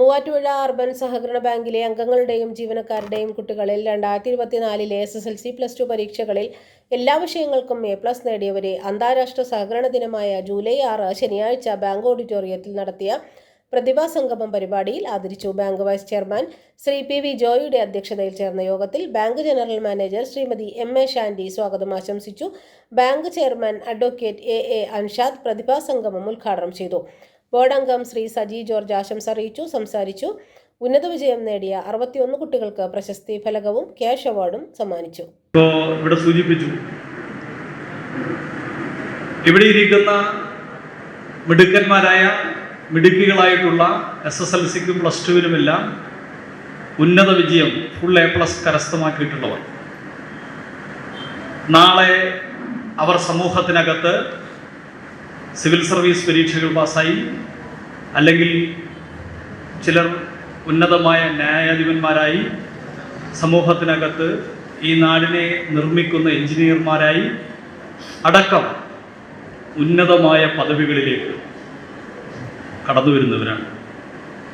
Muvattupuzha urban സഹകരണ ബാങ്കിലെ അംഗങ്ങളുടെയും ജീവനക്കാരുടെയും കുട്ടികളിൽ രണ്ടായിരത്തി ഇരുപത്തിനാലിലെ S S L C plus two പരീക്ഷകളിൽ എല്ലാ വിഷയങ്ങൾക്കും എ പ്ലസ് നേടിയവരെ അന്താരാഷ്ട്ര സഹകരണ ദിനമായ ജൂലൈ ആറ് ശനിയാഴ്ച ബാങ്ക് ഓഡിറ്റോറിയത്തിൽ നടത്തിയ പ്രതിഭാ സംഗമം പരിപാടിയിൽ ആദരിച്ചു. Bank vice chairman Shri P V ജോയിയുടെ അധ്യക്ഷതയിൽ ചേർന്ന യോഗത്തിൽ bank general manager Shrimati M A Shandy സ്വാഗതം ആശംസിച്ചു. Bank chairman advocate A A Anshad പ്രതിഭാ സംഗമം ഉദ്ഘാടനം ചെയ്തു. ബോർഡ് അംഗം ശ്രീ സജി ജോർജ് ആശംസ അറിയിച്ചു സംസാരിച്ചു. ഉന്നത വിജയം നേടിയ അറുപത്തിയൊന്ന് കുട്ടികൾക്ക് പ്രശസ്തി ഫലകവും ക്യാഷ് അവാർഡും സമ്മാനിച്ചു. ഇവിടെ സൂചിപ്പിച്ചു. ഇവിടെ ഇരിക്കുന്ന മിടുക്കന്മാരായ മിടുക്കികളായിട്ടുള്ള എസ് എസ് എൽ സിക്കും പ്ലസ് ടുവിനുമെല്ലാം ഉന്നത വിജയം ഫുൾ എ പ്ലസ് കരസ്ഥമാക്കിയിട്ടുള്ളവർ. നാളെ അവർ സമൂഹത്തിനകത്ത് സിവിൽ സർവീസ് പരീക്ഷകൾ പാസ്സായി. അല്ലെങ്കിൽ ചിലർ ഉന്നതമായ ന്യായാധിപന്മാരായി. സമൂഹത്തിനകത്ത് ഈ നാടിനെ നിർമ്മിക്കുന്ന എഞ്ചിനീയർമാരായി. അടക്കം ഉന്നതമായ പദവികളിലേക്ക് കടന്നു വരുന്നവരാണ്.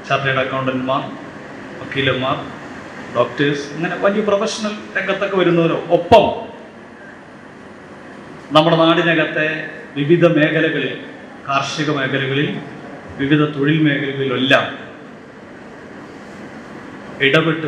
ചാർട്ടേഡ് അക്കൗണ്ടന്റ്മാർ വക്കീലന്മാർ ഡോക്ടേഴ്സ് അങ്ങനെ വലിയ പ്രൊഫഷണൽ രംഗത്തൊക്കെ വരുന്നവരോ. ഒപ്പം നമ്മുടെ നാടിനകത്തെ വിവിധ മേഖലകളിൽ കാർഷിക മേഖലകളിൽ വിവിധ തൊഴിൽ മേഖലകളിലെല്ലാം ഇടപെട്ട്